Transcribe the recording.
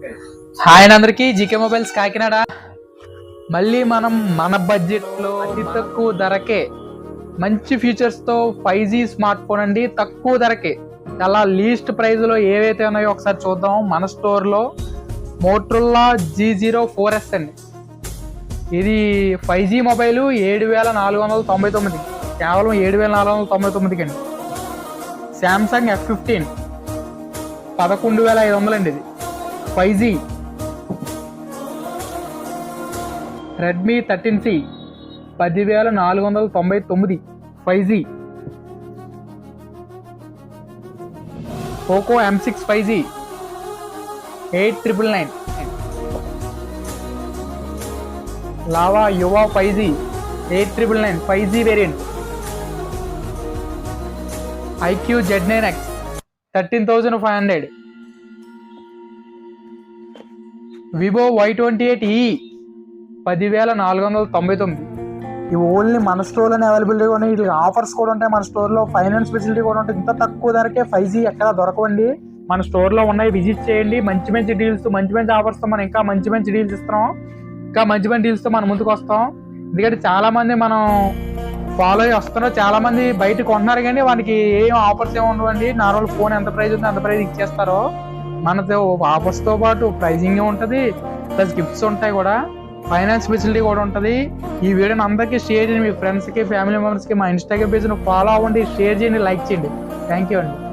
Hi అందరికీ అందరికి GK mobiles Kakinada. మళ్ళీ మనం మన బడ్జెట్లో అతి తక్కువ ధరకే మంచి ఫీచర్స్తో ఫైవ్ జీ స్మార్ట్ ఫోన్ అండి. తక్కువ ధరకే. చాలా లీస్ట్ ప్రైస్లో ఏవైతే ఉన్నాయో ఒకసారి చూద్దాం. మన స్టోర్లో Motorola G zero four S అండి. ఇది ఫైవ్ జీ మొబైల్ ఏడు వేల నాలుగు వందల తొంభై తొమ్మిది. కేవలం ఏడు వేల నాలుగు వందల తొంభై తొమ్మిదికి అండి. శాంసంగ్ ఎఫ్ ఫిఫ్టీన్ పదకొండు వేల ఐదు వందలండి ఇది. Five G. Redmi thirteen C పదివేల నాలుగు వందల తొంభై తొమ్మిది five G. Poco M six five G. Eight triple nine Lava Yuva five G eight triple nine five G variant iQOO Z nine X thirteen thousand five hundred Vivo Y twenty eight ఈ పదివేల నాలుగు వందల తొంభై తొమ్మిది. ఇవి only మన స్టోర్లోనే availability ఉన్నాయి. వీటికి ఆఫర్స్ కూడా ఉంటాయి. మన స్టోర్లో ఫైనాన్స్ ఫెసిలిటీ కూడా ఉంటాయి. ఇంత తక్కువ ధరకే ఫైవ్ జీ ఎక్కడ దొరకవండి. మన స్టోర్లో ఉన్నాయి. విజిట్ చేయండి. మంచి మంచి డీల్స్ మంచి మంచి ఆఫర్స్తో మనం ఇంకా మంచి మంచి డీల్స్ ఇస్తున్నాం. ఇంకా మంచి మంచి డీల్స్తో మనం ముందుకు వస్తాం. ఎందుకంటే చాలామంది మనం ఫాలో అయ్యి వస్తున్నారు. చాలా మంది బయట కొంటున్నారు కానీ వానికి ఏం ఆఫర్స్ ఏమి ఉండవండి. నార్మల్ ఫోన్ ఎంత ప్రైస్ ఉందో అంత ప్రైస్ ఇచ్చేస్తారో. మనతో ఆఫర్స్తో పాటు ప్రైజింగ్ ఉంటుంది ప్లస్ గిఫ్ట్స్ ఉంటాయి కూడా. ఫైనాన్స్ ఫెసిలిటీ కూడా ఉంటుంది. ఈ వీడియోని అందరికీ షేర్ చేయండి. మీ ఫ్రెండ్స్కి ఫ్యామిలీ మెంబర్స్కి మా ఇన్స్టాగ్రామ్ పేజ్ను ఫాలో అవ్వండి షేర్ చేయండి లైక్ చేయండి. థ్యాంక్ యూ అండి.